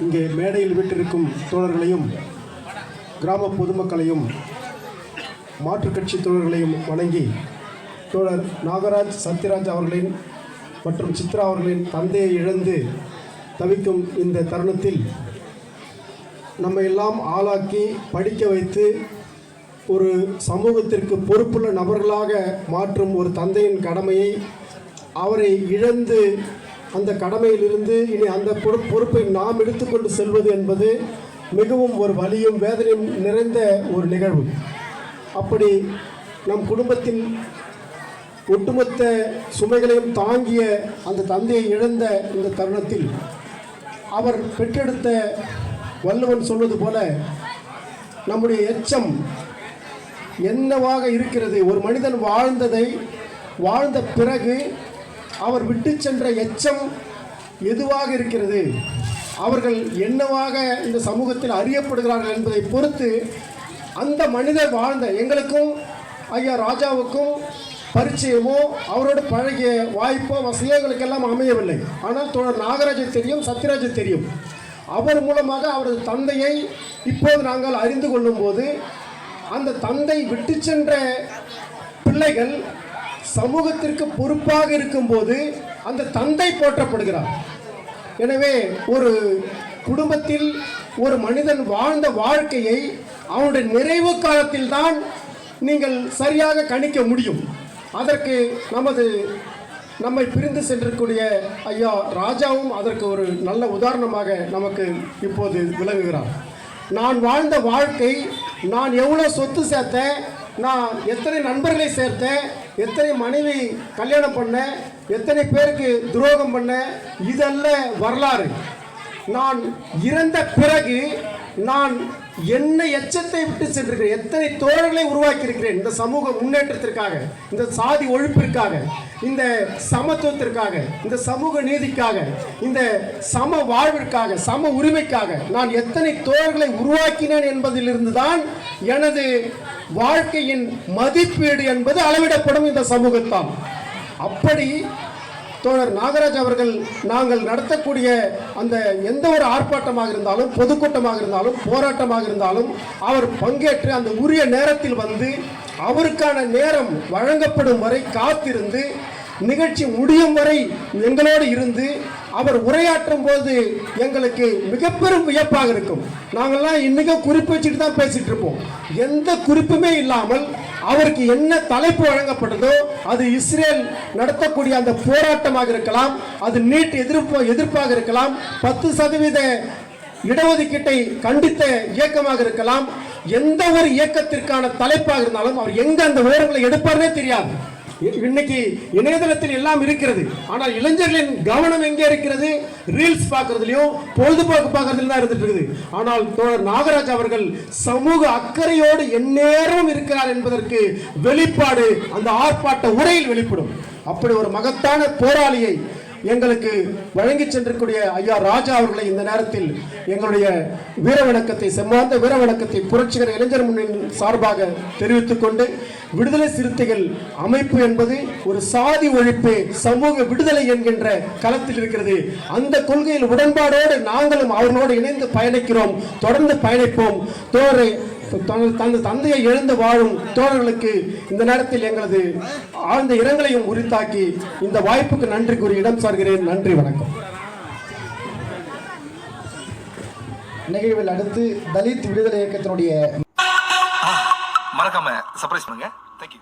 இங்கே மேடையில் விட்டிருக்கும் தோழர்களையும் கிராம பொதுமக்களையும் மாற்றுக் கட்சி தோழர்களையும் வணங்கி தோழர் நாகராஜ் சத்யராஜ் அவர்களின் மற்றும் சித்ரா அவர்களின் தந்தையை இழந்து தவிக்கும் இந்த தருணத்தில் நம்ம எல்லாம் ஆளாக்கி படிக்க வைத்து ஒரு சமூகத்திற்கு பொறுப்புள்ள நபர்களாக மாற்றும் ஒரு தந்தையின் கடமையை அவரை இழந்து அந்த கடமையிலிருந்து இனி அந்த பொறுப்பை நாம் எடுத்துக்கொண்டு செல்வது என்பது மிகவும் ஒரு வலியும் வேதனையும் நிறைந்த ஒரு நிகழ்வு. அப்படி நம் குடும்பத்தின் ஒட்டுமொத்த சுமைகளையும் தாங்கிய அந்த தந்தையை இழந்த இந்த தருணத்தில் அவர் பெற்றெடுத்த வள்ளுவன் சொல்வது போல நம்முடைய எச்சம் என்னவாக இருக்கிறது? ஒரு மனிதன் வாழ்ந்ததை வாழ்ந்த பிறகு அவர் விட்டு சென்ற எச்சம் எதுவாக இருக்கிறது? அவர்கள் என்னவாக இந்த சமூகத்தில் அறியப்படுகிறார்கள் என்பதை பொறுத்து அந்த மனிதர் வாழ்ந்த எங்களுக்கும் ஐயா ராஜாவுக்கும் பரிச்சயமோ அவரோடு பழகிய வாய்ப்போ வசதியோ எங்களுக்கெல்லாம் அமையவில்லை. ஆனால் தோழர் நாகராஜன் தெரியும் சத்யராஜன் தெரியும். அவர் மூலமாக அவரது தந்தையை இப்போது நாங்கள் அறிந்து கொள்ளும்போது அந்த தந்தை விட்டு சென்ற பிள்ளைகள் சமூகத்திற்கு பொறுப்பாக இருக்கும்போது அந்த தந்தை போற்றப்படுகிறார். எனவே ஒரு குடும்பத்தில் ஒரு மனிதன் வாழ்ந்த வாழ்க்கையை அவனுடைய நிறைவு காலத்தில் தான் நீங்கள் சரியாக கணிக்க முடியும். அதற்கு நமது நம்மை பிரிந்து சென்றிருக்கூடிய ஐயா ராஜாவும் அதற்கு ஒரு நல்ல உதாரணமாக நமக்கு இப்போது விளங்குகிறார். நான் வாழ்ந்த வாழ்க்கை நான் எவ்வளோ சொத்து சேர்த்தேன் நான் எத்தனை நண்பர்களை சேர்த்தேன் எத்தனை மனைவி கல்யாணம் பண்ணேன் எத்தனை பேருக்கு துரோகம் பண்ணேன் இதெல்லாம் வரலாறு. நான் இறந்த பிறகு நான் என்ன எச்சத்தை விட்டு சென்றிருக்கிறேன். எத்தனை தோழர்களை உருவாக்கி இருக்கிறேன் இந்த சமூக முன்னேற்றத்திற்காக இந்த சாதி ஒழிப்பிற்காக இந்த சமத்துவத்திற்காக இந்த சமூக நீதிக்காக இந்த சம வாழ்விற்காக சம உரிமைக்காக நான் எத்தனை தோழர்களை உருவாக்கினேன் என்பதிலிருந்து தான் எனது வாழ்க்கையின் மதிப்பீடு என்பது அளவிடப்படும் இந்த சமூகத்தால். அப்படி தோழர் நாகராஜ் அவர்கள் நாங்கள் நடத்தக்கூடிய அந்த எந்த ஒரு ஆர்ப்பாட்டமாக இருந்தாலும் பொதுக்கூட்டமாக இருந்தாலும் போராட்டமாக இருந்தாலும் அவர் பங்கேற்று அந்த உரிய நேரத்தில் வந்து அவருக்கான நேரம் வழங்கப்படும் வரை காத்திருந்து நிகழ்ச்சி முடியும் வரை எங்களோடு இருந்து அவர் உரையாற்றும் போது எங்களுக்கு மிக பெரும் வியப்பாக இருக்கும். நாங்கள்லாம் இன்னைக்கும் குறிப்பு வச்சுட்டு தான் பேசிட்டு இருப்போம். எந்த குறிப்புமே இல்லாமல் அவருக்கு என்ன தலைப்பு வழங்கப்பட்டதோ அது இஸ்ரேல் நடத்தக்கூடிய அந்த போராட்டமாக இருக்கலாம் அது நீட் எதிர்ப்பு எதிர்ப்பாக இருக்கலாம் பத்து சதவீத இடஒதுக்கீட்டை கண்டித்த இயக்கமாக இருக்கலாம் எந்த ஒரு இயக்கத்திற்கான தலைப்பாக இருந்தாலும் அவர் எங்க அந்த விவரங்களை எடுப்பார்னே தெரியாது. இன்னைக்கு இணையதளத்தில் எல்லாம் இருக்கிறது. ஆனால் இளைஞர்களின் கவனம் எங்கே இருக்கிறது? ரீல்ஸ் பார்க்கறதுலையும் பொழுதுபோக்கு பார்க்கறதுல தான் இருந்துட்டு இருக்குது. ஆனால் தோழர் நாகராஜ் அவர்கள் சமூக அக்கறையோடு எந்நேரமும் இருக்கிறார் என்பதற்கு வெளிப்பாடு அந்த ஆர்ப்பாட்ட உரையில் வெளிப்படும். அப்படி ஒரு மகத்தான போராளியை எங்களுக்கு வழங்கி சென்றிருக்கூடிய ஐயா ராஜா அவர்களை இந்த நேரத்தில் எங்களுடைய வீர வணக்கத்தை செம்மாந்த வீர வணக்கத்தை புரட்சிகர இளைஞர் முன்னணி சார்பாக தெரிவித்துக் கொண்டு விடுதலை சிறுத்தைகள் அமைப்பு என்பது ஒரு சாதி ஒழிப்பு சமூக விடுதலை என்கின்ற களத்தில் இருக்கிறது. அந்த கொள்கையில் உடன்பாடோடு நாங்களும் அவர்களோடு இணைந்து பயணிக்கிறோம். தொடர்ந்து பயணிப்போம். தோழரை தனது தனது தந்தையை இழந்து வாழும் தோழர்களுக்கு இந்த நேரத்தில் எங்களது ஆழ்ந்த இரங்கலையும் உரித்தாக்கி இந்த வாய்ப்புக்கு நன்றி கூறி இடம் சார்கிறேன். நன்றி வணக்கம். நிகழ்வில் அடுத்து தலித் விடுதலை இயக்கத்தினுடைய மறக்காம சர்ப்ரைஸ் பண்ணுங்க. தேங்க்யூ